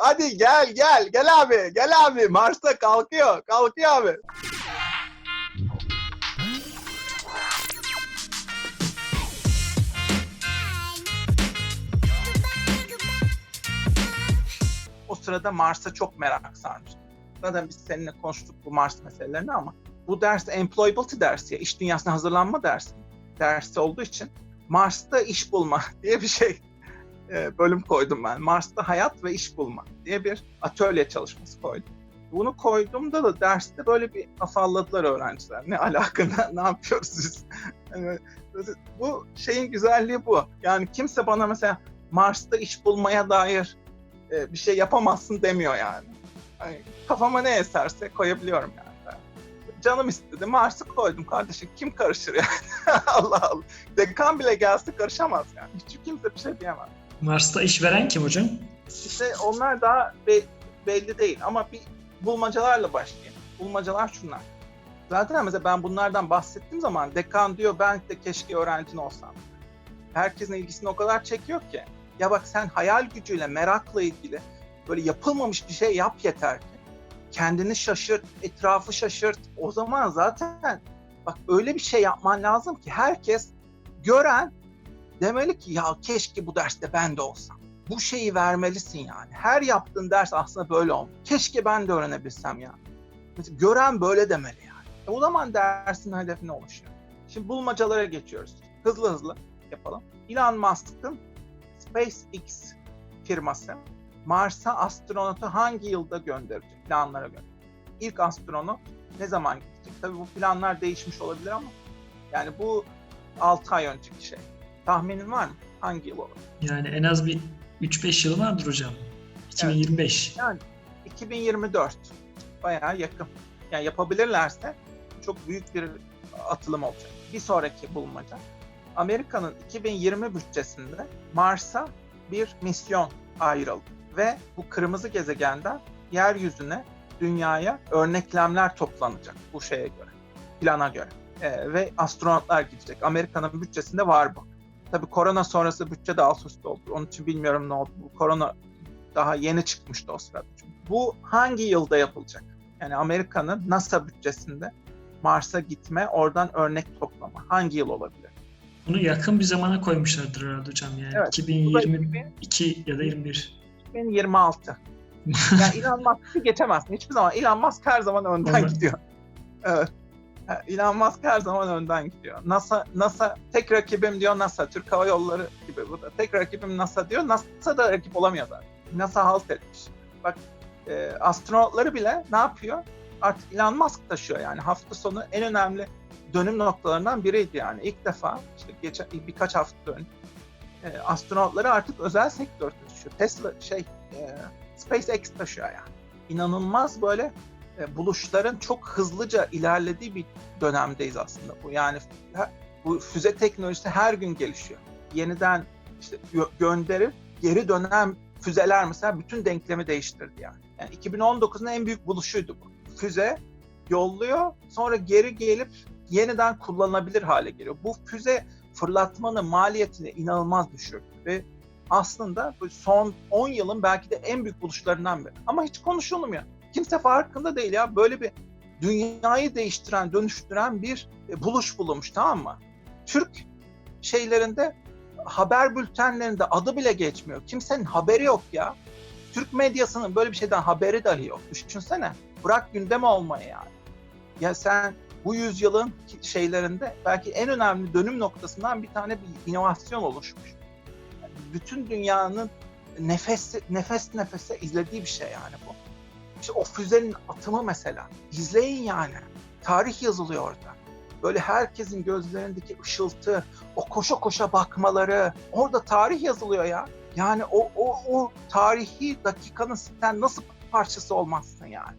Hadi gel gel gel abi gel abi Mars'ta kalkıyor kalkıyor abi. O sırada Mars'a çok merak sarmıştım. Zaten biz seninle konuştuk bu Mars meselelerini ama bu ders employability dersi ya iş dünyasına hazırlanma dersi dersi olduğu için Mars'ta iş bulma diye bir şey e, bölüm koydum ben. Mars'ta hayat ve iş bulma diye bir atölye çalışması koydum. Bunu koyduğumda da derste böyle bir afalladılar öğrenciler. Ne alaka, ne, ne yapıyoruz? Yani bu şeyin güzelliği bu. Yani kimse bana mesela Mars'ta iş bulmaya dair e, bir şey yapamazsın demiyor yani. Hani kafama ne eserse koyabiliyorum yani. Canım istedi. Mars'ı koydum kardeşim. Kim karışır yani? Allah Allah. Dekan bile gelse karışamaz yani. Hiç kimse bir şey diyemez. Mars'ta iş veren kim hocam? İşte onlar daha be- belli değil ama bir bulmacalarla başlayayım. Bulmacalar şunlar. Zaten mesela ben bunlardan bahsettiğim zaman dekan diyor ben de keşke öğrencin olsam. Herkesin ilgisini o kadar çekiyor ki. Ya bak sen hayal gücüyle, merakla ilgili böyle yapılmamış bir şey yap yeter ki. Kendini şaşırt, etrafı şaşırt. O zaman zaten bak öyle bir şey yapman lazım ki herkes gören demeli ki ya keşke bu derste ben de olsam. Bu şeyi vermelisin yani. Her yaptığın ders aslında böyle olmalı. Keşke ben de öğrenebilsem ya. Mesela gören böyle demeli yani. E o zaman dersin hedefi ne oluşuyor? Şimdi bulmacalara geçiyoruz. Hızlı hızlı yapalım. Elon Musk'ın SpaceX firması Mars'a astronotu hangi yılda gönderecek? Planlara göre. İlk astronot ne zaman gidecek? Tabii bu planlar değişmiş olabilir ama yani bu 6 ay önceki şey. Tahminin var mı? Hangi yıl olur? Yani en az bir 3-5 yıl vardır hocam. 2025. 2024. Bayağı yakın. Yani yapabilirlerse çok büyük bir atılım olacak. Bir sonraki bulmaca. Amerika'nın 2020 bütçesinde Mars'a bir misyon ayrıldı. Ve bu kırmızı gezegenden yeryüzüne, dünyaya örneklemler toplanacak bu şeye göre, plana göre. Ee, ve astronotlar gidecek. Amerika'nın bütçesinde var bu. Tabii korona sonrası bütçe de alt üst oldu. Onun için bilmiyorum ne oldu. Bu korona daha yeni çıkmıştı o sırada. Çünkü. Bu hangi yılda yapılacak? Yani Amerika'nın NASA bütçesinde Mars'a gitme, oradan örnek toplama. Hangi yıl olabilir? Bunu yakın bir zamana koymuşlardır herhalde hocam. Yani Evet, Bu da 2022 ya da 21. 2026. Yani Elon Musk'ı geçemezsin. Hiçbir zaman Elon Musk her zaman önden gidiyor. Evet. Elon Musk her zaman önden gidiyor. NASA NASA tek rakibim diyor NASA. Türk Hava Yolları gibi bu da. Tek rakibim NASA diyor. NASA da rakip olamıyor zaten. NASA halt etmiş. Bak e, astronotları bile ne yapıyor? Artık Elon Musk taşıyor yani. Hafta sonu en önemli dönüm noktalarından biriydi yani. İlk defa işte geçen birkaç hafta önce e, astronotları artık özel sektör taşıyor. Tesla şey e, SpaceX taşıyor yani. İnanılmaz böyle buluşların çok hızlıca ilerlediği bir dönemdeyiz aslında bu. Yani bu füze teknolojisi her gün gelişiyor. Yeniden işte gö- gönderip geri dönen füzeler mesela bütün denklemi değiştirdi yani. Yani 2019'un en büyük buluşuydu bu. Füze yolluyor sonra geri gelip yeniden kullanılabilir hale geliyor. Bu füze fırlatmanın maliyetini inanılmaz düşürdü ve aslında bu son 10 yılın belki de en büyük buluşlarından biri. Ama hiç konuşulmuyor. Kimse farkında değil ya. Böyle bir dünyayı değiştiren, dönüştüren bir e, buluş bulunmuş tamam mı? Türk şeylerinde haber bültenlerinde adı bile geçmiyor. Kimsenin haberi yok ya. Türk medyasının böyle bir şeyden haberi dahi yok. Düşünsene. Bırak gündem olmayı yani. Ya sen bu yüzyılın şeylerinde belki en önemli dönüm noktasından bir tane bir inovasyon oluşmuş. Yani bütün dünyanın nefes nefes nefese izlediği bir şey yani bu. İşte o füzenin atımı mesela. İzleyin yani. Tarih yazılıyor orada. Böyle herkesin gözlerindeki ışıltı, o koşa koşa bakmaları, orada tarih yazılıyor ya. Yani o o o tarihi dakikanın sen nasıl parçası olmazsın yani?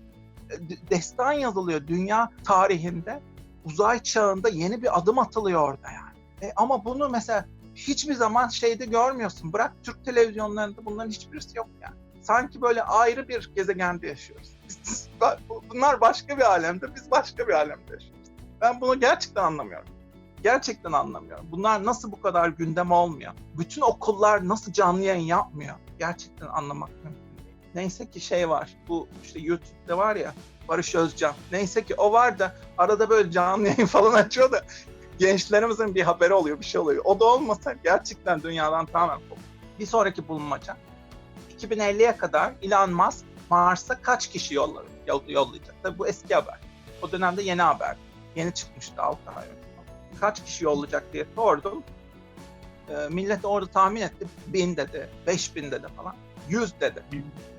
D- Destan yazılıyor dünya tarihinde. Uzay çağında yeni bir adım atılıyor orada yani. E, ama bunu mesela hiçbir zaman şeyde görmüyorsun. Bırak Türk televizyonlarında bunların hiçbirisi yok yani. Sanki böyle ayrı bir gezegende yaşıyoruz. Bunlar başka bir alemde, biz başka bir alemde yaşıyoruz. Ben bunu gerçekten anlamıyorum. Gerçekten anlamıyorum. Bunlar nasıl bu kadar gündem olmuyor? Bütün okullar nasıl canlı yayın yapmıyor? Gerçekten anlamak mümkün değil. Neyse ki şey var. Bu işte YouTube'da var ya Barış Özcan. Neyse ki o var da arada böyle canlı yayın falan açıyor da gençlerimizin bir haberi oluyor, bir şey oluyor. O da olmasa gerçekten dünyadan tamamen kopar. Bir sonraki bulmaca. 2050'ye kadar Elon Musk Mars'a kaç kişi yollar, yol- yollayacak? Tabii bu eski haber. O dönemde yeni haber. Yeni çıkmıştı 6 ay önce. Kaç kişi yollayacak diye sordum. Ee, millet orada tahmin etti. 1000 dedi, 5000 dedi falan. 100 dedi.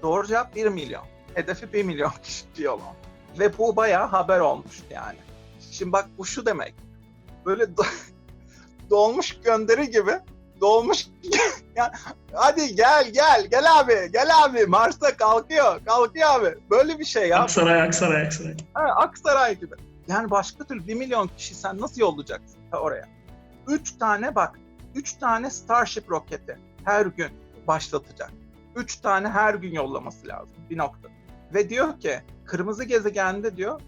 Doğru cevap 1 milyon. Hedefi 1 milyon kişi yollama. Ve bu bayağı haber olmuştu yani. Şimdi bak bu şu demek. Böyle do- dolmuş gönderi gibi dolmuş yani, hadi gel gel gel abi gel abi. Mars'a kalkıyor kalkıyor abi. Böyle bir şey ya. Aksaray, Aksaray, Aksaray. ha, Aksaray gibi. Yani başka türlü 1 milyon kişi sen nasıl yollayacaksın oraya? 3 tane bak 3 tane Starship roketi her gün başlatacak. 3 tane her gün yollaması lazım bir nokta. Ve diyor ki kırmızı gezegende diyor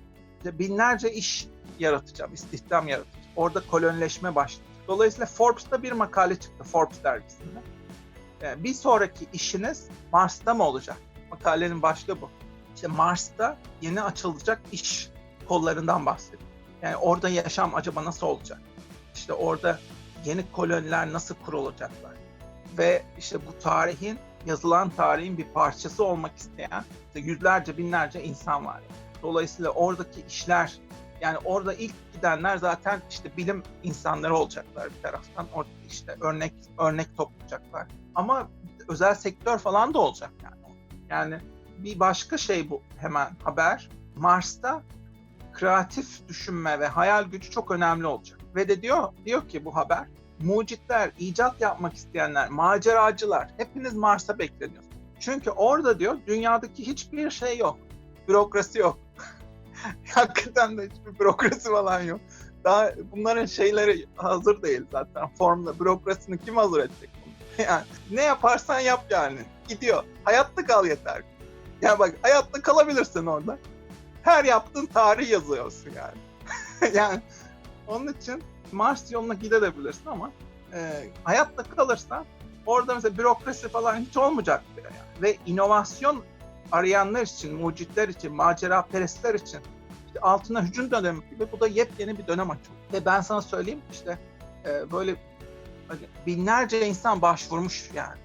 binlerce iş yaratacağım istihdam yaratacağım. Orada kolonileşme başlayacak Dolayısıyla Forbes'ta bir makale çıktı Forbes dergisinde. Ee, bir sonraki işiniz Mars'ta mı olacak? Makalenin başlığı bu. İşte Mars'ta yeni açılacak iş kollarından bahsediyor. Yani orada yaşam acaba nasıl olacak? İşte orada yeni koloniler nasıl kurulacaklar? Ve işte bu tarihin, yazılan tarihin bir parçası olmak isteyen işte yüzlerce, binlerce insan var. Dolayısıyla oradaki işler yani orada ilk gidenler zaten işte bilim insanları olacaklar bir taraftan. Orada işte örnek örnek toplayacaklar. Ama özel sektör falan da olacak yani. Yani bir başka şey bu hemen haber. Mars'ta kreatif düşünme ve hayal gücü çok önemli olacak. Ve de diyor diyor ki bu haber mucitler, icat yapmak isteyenler, maceracılar hepiniz Mars'a bekleniyorsunuz. Çünkü orada diyor dünyadaki hiçbir şey yok. Bürokrasi yok. Hakikaten de hiçbir bürokrasi falan yok. Daha bunların şeyleri hazır değil zaten. Formda bürokrasini kim hazır edecek? Yani ne yaparsan yap yani. Gidiyor. Hayatta kal yeter. Ya bak hayatta kalabilirsin orada. Her yaptığın tarih yazıyorsun yani. yani onun için Mars yoluna gidebilirsin ama e, hayatta kalırsan orada mesela bürokrasi falan hiç olmayacak yani. Ve inovasyon arayanlar için, mucitler için, macera perestler için işte altına hücum dönemi gibi bu da yepyeni bir dönem açıldı. Ve ben sana söyleyeyim işte e, böyle hani binlerce insan başvurmuş yani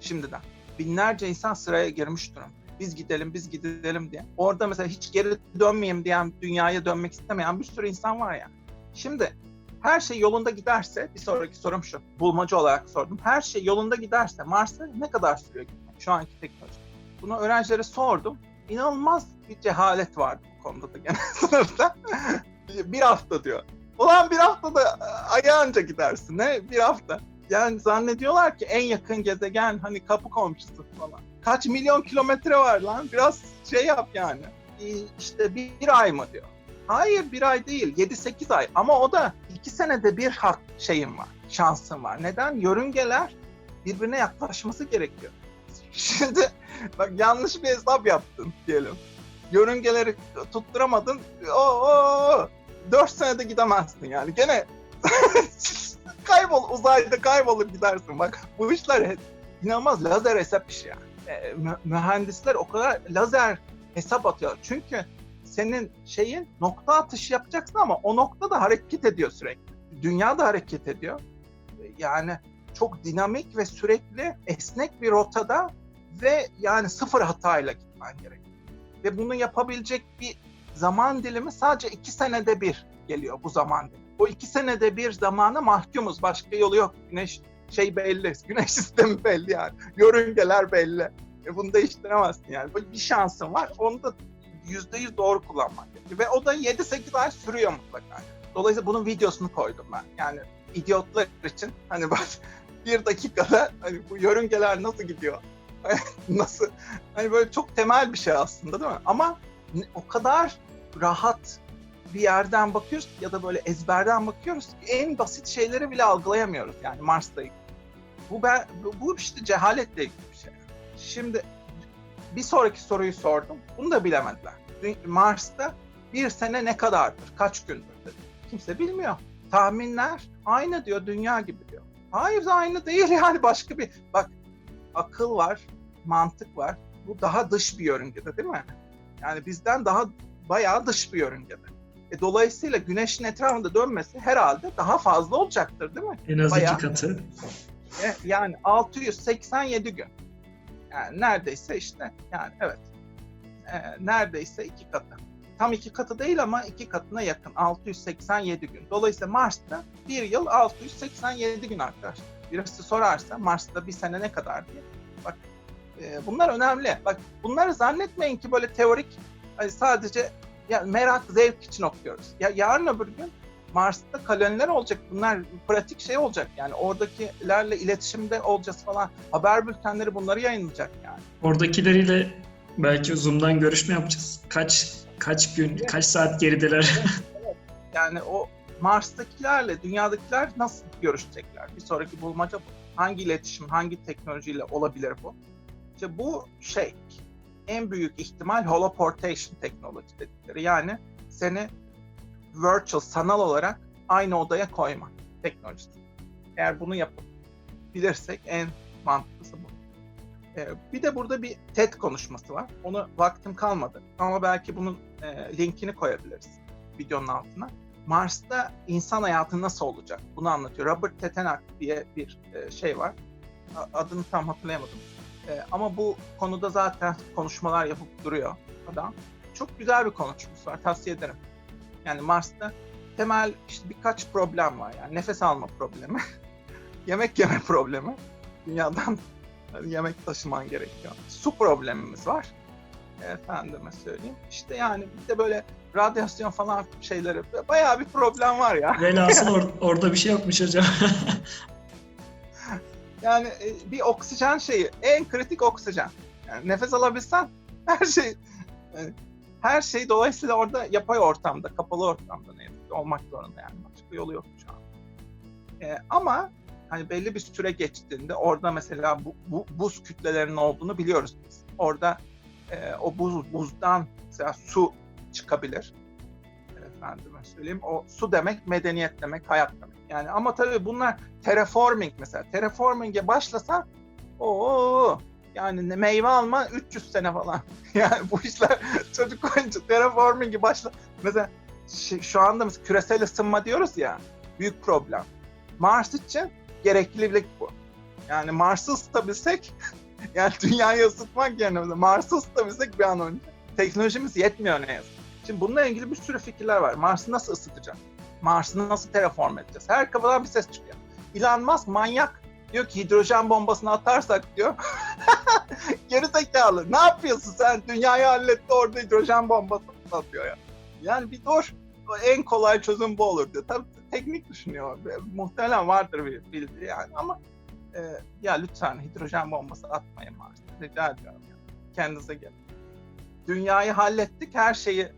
şimdiden. Binlerce insan sıraya girmiş durumda. Biz gidelim, biz gidelim diye. Orada mesela hiç geri dönmeyeyim diyen, dünyaya dönmek istemeyen bir sürü insan var yani. Şimdi her şey yolunda giderse, bir sonraki sorum şu, bulmaca olarak sordum. Her şey yolunda giderse Mars'a ne kadar sürüyor gitmek şu anki teknoloji? Bunu öğrencilere sordum. İnanılmaz bir cehalet vardı bu konuda da gene sınıfta. bir hafta diyor. Ulan bir haftada ayağınca gidersin. Ne? Bir hafta. Yani zannediyorlar ki en yakın gezegen hani kapı komşusu falan. Kaç milyon kilometre var lan? Biraz şey yap yani. Ee, İşte bir, ay mı diyor. Hayır bir ay değil. 7-8 ay. Ama o da iki senede bir hak şeyim var. Şansım var. Neden? Yörüngeler birbirine yaklaşması gerekiyor. Şimdi bak yanlış bir hesap yaptın diyelim. Yörüngeleri tutturamadın. O, o, 4 senede gidemezsin yani. Gene kaybol uzayda kaybolup gidersin. Bak bu işler inanılmaz lazer hesap işi yani. E, mü- mühendisler o kadar lazer hesap atıyor. Çünkü senin şeyin nokta atışı yapacaksın ama o nokta da hareket ediyor sürekli. Dünya da hareket ediyor. E, Yani çok dinamik ve sürekli esnek bir rotada ve yani sıfır hatayla gitmen gerekiyor. Ve bunu yapabilecek bir zaman dilimi sadece iki senede bir geliyor bu zaman dilimi. O iki senede bir zamana mahkumuz. Başka yolu yok. Güneş şey belli. Güneş sistemi belli yani. Yörüngeler belli. E bunu değiştiremezsin yani. Bir şansın var. Onu da yüzde yüz doğru kullanmak. Ve o da 7-8 ay sürüyor mutlaka. Dolayısıyla bunun videosunu koydum ben. Yani idiotlar için hani bak bir dakikada hani bu yörüngeler nasıl gidiyor? nasıl? Hani böyle çok temel bir şey aslında değil mi? Ama o kadar rahat bir yerden bakıyoruz ya da böyle ezberden bakıyoruz ki en basit şeyleri bile algılayamıyoruz yani Mars'ta. Bu, ben, bu- işte cehaletle ilgili bir şey. Şimdi bir sonraki soruyu sordum. Bunu da bilemediler. Mars'ta bir sene ne kadardır? Kaç gündür dedi. Kimse bilmiyor. Tahminler aynı diyor, dünya gibi diyor. Hayır aynı değil yani başka bir... Bak akıl var, mantık var. bu daha dış bir yörüngede değil mi? Yani bizden daha bayağı dış bir yörüngede. E, dolayısıyla güneşin etrafında dönmesi herhalde daha fazla olacaktır değil mi? En az Bayağı. iki katı. E, yani 687 gün. Yani neredeyse işte yani evet. E, neredeyse iki katı. Tam iki katı değil ama iki katına yakın. 687 gün. Dolayısıyla Mars'ta bir yıl 687 gün arkadaşlar. Birisi sorarsa Mars'ta bir sene ne kadar diye. Bak e, bunlar önemli. Bak bunları zannetmeyin ki böyle teorik hani sadece ya merak, zevk için okuyoruz. Ya yarın öbür gün Mars'ta koloniler olacak. Bunlar pratik şey olacak. Yani oradakilerle iletişimde olacağız falan. Haber bültenleri bunları yayınlayacak yani. Oradakileriyle belki Zoom'dan görüşme yapacağız. Kaç kaç gün, Evet. kaç saat gerideler? Yani o Mars'takilerle dünyadakiler nasıl görüşecekler? Bir sonraki bulmaca bu. Hangi iletişim, hangi teknolojiyle olabilir bu? İşte bu şey en büyük ihtimal holoportation teknoloji dedikleri. Yani seni virtual, sanal olarak aynı odaya koyma teknolojisi. Eğer bunu yapabilirsek en mantıklısı bu. Ee, bir de burada bir TED konuşması var. Onu vaktim kalmadı. Ama belki bunun e, linkini koyabiliriz videonun altına. Mars'ta insan hayatı nasıl olacak? Bunu anlatıyor. Robert Tetenak diye bir e, şey var. Adını tam hatırlayamadım. E, ama bu konuda zaten konuşmalar yapıp duruyor adam. Çok güzel bir konuşması var. Tavsiye ederim. Yani Mars'ta temel işte birkaç problem var. Yani nefes alma problemi, yemek yeme problemi. Dünyadan yemek taşıman gerekiyor. Su problemimiz var. Efendime söyleyeyim. İşte yani bir de böyle radyasyon falan şeyleri bayağı bir problem var ya. Velhasıl or- orada bir şey yokmuş hocam. Yani e, bir oksijen şeyi, en kritik oksijen. Yani nefes alabilsen her şey e, her şey dolayısıyla orada yapay ortamda, kapalı ortamda ne yazık ki olmak zorunda yani. Başka yolu yok şu an. E, ama hani belli bir süre geçtiğinde orada mesela bu, bu buz kütlelerinin olduğunu biliyoruz biz. Orada e, o buz buzdan mesela su çıkabilir. Efendime söyleyeyim. O su demek medeniyet demek, hayat demek. Yani ama tabii bunlar terraforming mesela. Terraforming'e başlasa o yani meyve alma 300 sene falan. yani bu işler çocuk oyuncu terraforming'i başla. Mesela şu anda biz küresel ısınma diyoruz ya büyük problem. Mars için gereklilik bu. Yani Mars'ı ısıtabilsek yani dünyayı ısıtmak yerine Mars'ı ısıtabilsek bir an önce teknolojimiz yetmiyor ne yazık. Şimdi bununla ilgili bir sürü fikirler var. Mars'ı nasıl ısıtacağız? Mars'ı nasıl terraform edeceğiz? Her kafadan bir ses çıkıyor. Elon Musk manyak. Diyor ki hidrojen bombasını atarsak diyor. Geri zekalı. Ne yapıyorsun sen? Dünyayı halletti orada hidrojen bombası atıyor ya. Yani bir dur. En kolay çözüm bu olur diyor. Tabii teknik düşünüyor. Muhtemelen vardır bir bildiği yani ama e, ya lütfen hidrojen bombası atmayın Mars'a. Rica ediyorum. Ya. Kendinize gelin. Dünyayı hallettik. Her şeyi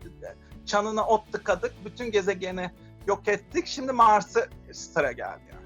çanına ot tıkadık. Bütün gezegeni yok ettik. Şimdi Mars'ı sıra geldi yani.